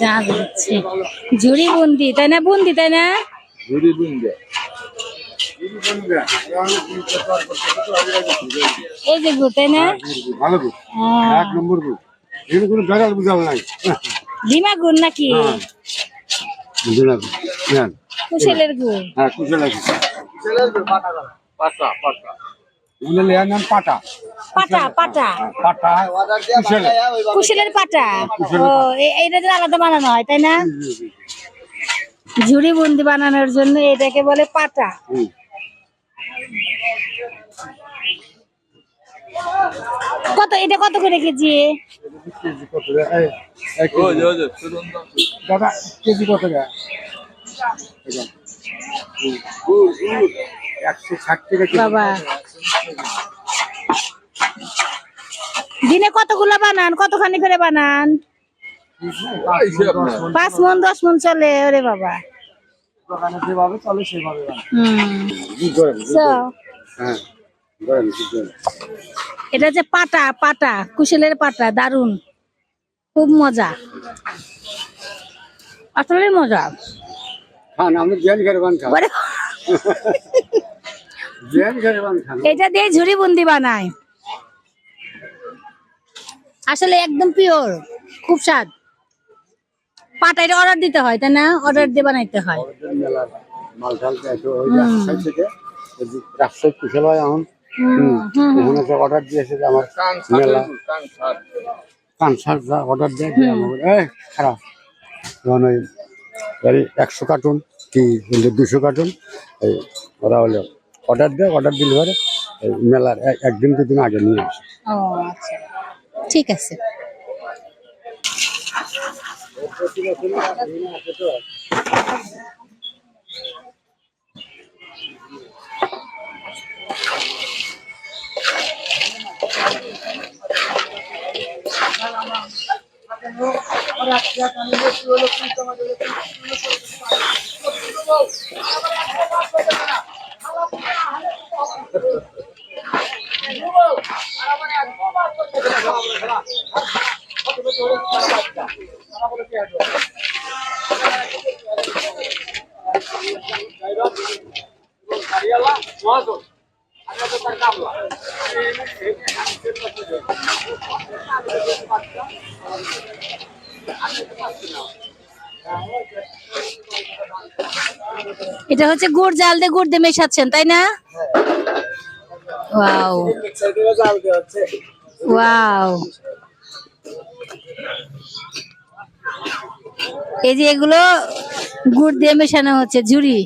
যা দিচ্ছে ঝুড়ি বুন্দি তাই না বুন্দি তাই না? ঝুড়ি দিন এই যে গো তাই না? ভালো গুড় এক নম্বর গুড় এখানে কোনো বেড়াল বুঝাল নাই। ডিমা গুড় নাকি? বুঝলাম নেন। কুশেলের গুড় হ্যাঁ কুশল আছে পাতা পাতা এগুলো লেয়ার নাম পাটা। পাটা পাটা। পাটা কুশল কুশেলের পাটা। ও এইটা যে আলাদা বানানো হয় তাই না? ঝুড়ি বুন্দি বানানোর জন্য এটাকে বলে পাটা। কত এটা কত করে কেজি? দাদা কেজি কত একশো ষাট টাকা বাবা। দিনে কতগুলো বানান? কতখানি করে বানান? পাঁচ মন দশ মন চলে ওরে বাবা। যেভাবে চলে সেভাবে। এটা যে পাটা পাটা কুশেলের পাটা দারুণ খুব মজা। আসলে মজা। এটা দিয়ে ঝুড়ি বুন্দি বানায়। আসলে একদম পিওর খুব স্বাদ। পাটা এটা অর্ডার দিতে হয় তাই না? অর্ডার দিয়ে বানাইতে হয়। অর্ডার দিয়েছে আমার মেলা ছাড় কান ছাড়। কানসার যা অর্ডার দেয় খারাপ। ওই একশো কার্টুন কি দুশো কার্টুন এই ওরা হলো অর্ডার দেয় অর্ডার দিলে পরে মেলার একদিন দুদিন আগে নিয়ে আসে। ও আচ্ছা ঠিক আছে এটা হচ্ছে গুড় জাল দিয়ে গুড় দিয়ে মেশাচ্ছেন তাই না? ওয়াও ওয়াও এই যে এগুলো গুড় দিয়ে মেশানো হচ্ছে ঝুড়ি।